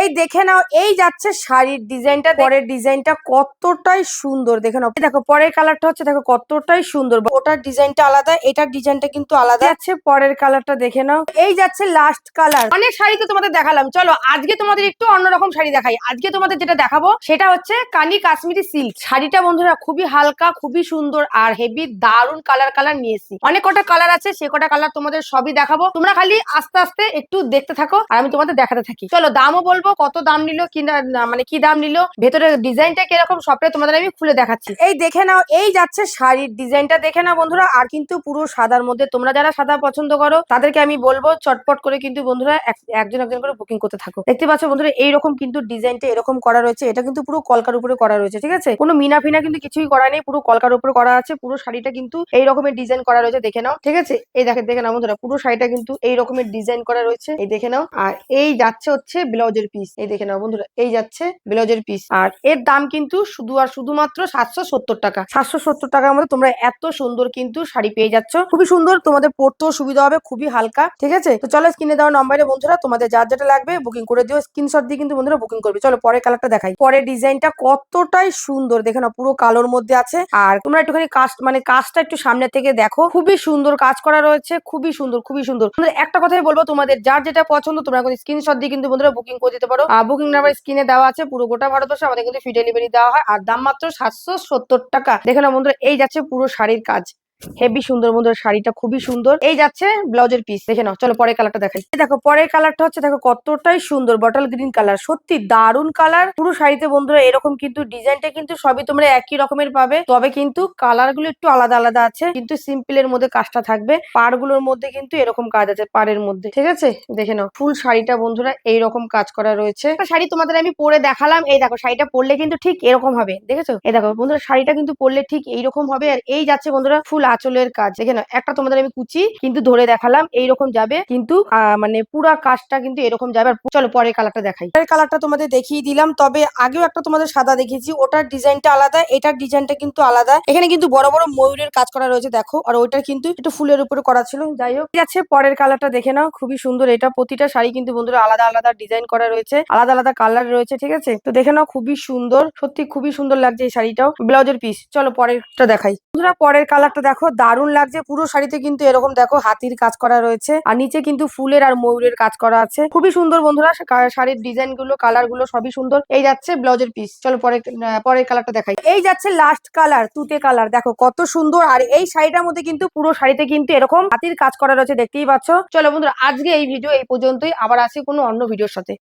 এই দেখে নাও, এই যাচ্ছে শাড়ির ডিজাইনটা। পরের ডিজাইনটা কতটাই সুন্দর, দেখে নাও। দেখো, পরের কালারটা হচ্ছে, দেখো, কতটাই সুন্দর। ওটার ডিজাইনটা আলাদা, এটার ডিজাইনটা কিন্তু আলাদা। আছে পরের কালারটা দেখে নাও। এই যাচ্ছে লাস্ট কালার অনেক শাড়ি তো তোমাদের দেখালাম। চলো, আজকে তোমাদের একটু অন্যরকম শাড়ি দেখাই। আজকে তোমাদের যেটা দেখাবো, সেটা হচ্ছে কানি কাশ্মীরি সিল্ক শাড়িটা বন্ধুরা খুবই হালকা, খুবই সুন্দর আর হেভি দারুণ কালার কালার নিয়েছি। অনেক কটা কালার আছে, সে কটা কালার তোমাদের সবই দেখাবো। তোমরা খালি আস্তে আস্তে একটু দেখতে থাকো, আর আমি তোমাদের দেখাতে থাকি। চলো, দামও বলব কত দাম নিল, কি মানে কি দাম নিল, ভেতরের ডিজাইনটা কীরকম সবটাই তোমাদের আমি খুলে দেখাচ্ছি। এই দেখে নাও, এই যাচ্ছে শাড়ির ডিজাইনটা, দেখে নাও বন্ধুরা, আর কিন্তু পুরো সাদার মধ্যে, তোমরা যারা সাদা পছন্দ করো, তাদেরকে আমি বলব চটপট করে কিন্তু বন্ধুরা এক- একজন একজন করে বুকিং করতে থাকো। দেখতে পাচ্ছ বন্ধুরা, এইরকম কিন্তু ডিজাইনটা এরকম করা রয়েছে, এটা কিন্তু পুরো কলকার উপরে করা রয়েছে, ঠিক আছে? কোনো মিনা ফিনা কিন্তু কিছুই করা নেই, পুরো কলকার উপরে করা আছে, পুরো শাড়িটা কিন্তু এই রকমের ডিজাইন করা রয়েছে, দেখে নাও, ঠিক আছে? এই দেখে দেখে নাও বন্ধুরা, পুরো শাড়িটা কিন্তু এই রকমের ডিজাইন করা রয়েছে, এই দেখে নাও, আর এই যাচ্ছে হচ্ছে ব্লাউজের পিস এই দেখে নাও বন্ধুরা, এই যাচ্ছে ব্লাউজের পিস আর এর দাম কিন্তু শুধু আর শুধুমাত্র সাতশো সত্তর টাকা। সাতশো সত্তর টাকার মধ্যে তোমরা এত সুন্দর কিন্তু শাড়ি পেয়ে যাচ্ছ। খুবই সুন্দর, তোমাদের পরতেও সুবিধা হবে, খুবই হালকা, ঠিক আছে? তো চলো স্ক্রিনে দেওয়া নম্বরে বন্ধুরা, তোমাদের যার যেটা লাগবে বুকিং করে দিও। স্ক্রিনশট দিয়ে কিন্তু বন্ধুরা বুকিং করবে। চলো পরের কালারটা দেখাই। পরের ডিজাইনটা কতটাই সুন্দর, দেখে নাও, পুরো কালোর মধ্যে আছে। আর তোমরা একটুখানি কাস্ট মানে কাজটা একটু সামনে থেকে দেখো। খুবই সুন্দর কাজ করা রয়েছে, খুবই সুন্দর খুবই সুন্দর। একটা কথাই বলব, তোমাদের যার যেটা পছন্দ, তোমরা স্ক্রিনশট দিয়ে কিন্তু বন্ধুরা বুকিং করে দিতে পারো। আর বুকিং নাম্বার স্ক্রিনে দেওয়া আছে, পুরো গোটা ভারতবর্ষে আমাদের কিন্তু ফ্রি ডেলিভারি দেওয়া হয়। আর দাম মাত্র সাতশো সত্তর টাকা। দেখে না বন্ধুরা, এই যাচ্ছে পুরো শাড়ির কাজ। হেভি সুন্দর, বন্ধুরা, শাড়িটা খুবই সুন্দর। এই যাচ্ছে ব্লাউজের পিস দেখে নাও। চলো, পরের কালারটা দেখাই। দেখো, পরের কালারটা হচ্ছে, দেখো, কতটাই সুন্দর বটল গ্রিন কালার সত্যি দারুণ কালার পুরো শাড়িতে, বন্ধুরা, এরকম কিন্তু ডিজাইনটা কিন্তু সবই তোমরা একই রকমের পাবে। তবে কিন্তু কালারগুলো একটু আলাদা আলাদা আছে। কিন্তু সিম্পল এর মধ্যে কাজটা থাকবে। পাড়গুলোর মধ্যে কিন্তু এরকম কাজ আছে, পাড়ের মধ্যে। ঠিক আছে? দেখে নাও। ফুল শাড়িটা, বন্ধুরা, এইরকম কাজ করা রয়েছে। শাড়ি তোমাদের আমি পরে দেখালাম। এই দেখো, শাড়িটা পরলে কিন্তু ঠিক এরকম হবে। দেখেছ? এই দেখো, বন্ধুরা, শাড়িটা কিন্তু পরলে ঠিক এইরকম হবে। আর এই যাচ্ছে, বন্ধুরা ফুল আঁচলের কাজ। দেখে নাও একটা তোমাদের আমি কুচি কিন্তু ধরে দেখালাম, এইরকম যাবে কিন্তু মানে পুরা কাজটা কিন্তু এরকম যাবে। আর চলো পরের কালারটা দেখাই। পরের কালারটা তোমাদের দেখিয়ে দিলাম, তবে আগেও একটা তোমাদের সাদা দেখিয়েছি ওটার ডিজাইনটা আলাদা, এটার ডিজাইনটা কিন্তু আলাদা। এখানে কিন্তু বড় বড় ময়ূরের কাজ করা রয়েছে, দেখো, আর ওইটার কিন্তু একটু ফুলের উপরে করা ছিল। যাই হোক, ঠিক আছে, পরের কালারটা দেখে নাও, খুবই সুন্দর। এটা প্রতিটা শাড়ি কিন্তু বন্ধুরা আলাদা আলাদা ডিজাইন করা রয়েছে, আলাদা আলাদা কালার রয়েছে, ঠিক আছে? তো দেখে নাও, খুবই সুন্দর, সত্যি খুবই সুন্দর লাগছে এই শাড়িটাও, ব্লাউজের পিস চলো পরেরটা দেখাই। বন্ধুরা, পরের কালারটা দেখো। দারুণ লাগছে। পুরো শাড়িতে কিন্তু এরকম দেখো হাতির কাজ করা রয়েছে। আর নিচে কিন্তু ফুলের আর ময়ূরের কাজ করা আছে। খুবই সুন্দর বন্ধুরা শাড়ির ডিজাইনগুলো কালারগুলো সবই সুন্দর। এই যাচ্ছে ব্লাউজের পিস চলো আহ, পরের কালারটা দেখাই। এই যাচ্ছে লাস্ট কালার তুতে কালার দেখো কত সুন্দর। আর এই শাড়িটার মধ্যে কিন্তু পুরো শাড়িতে কিন্তু এরকম হাতির কাজ করা রয়েছে দেখতেই পাচ্ছ। চলো বন্ধুরা আজকে এই ভিডিও এই পর্যন্তই। আবার আসি কোনো অন্য ভিডিওর সাথে।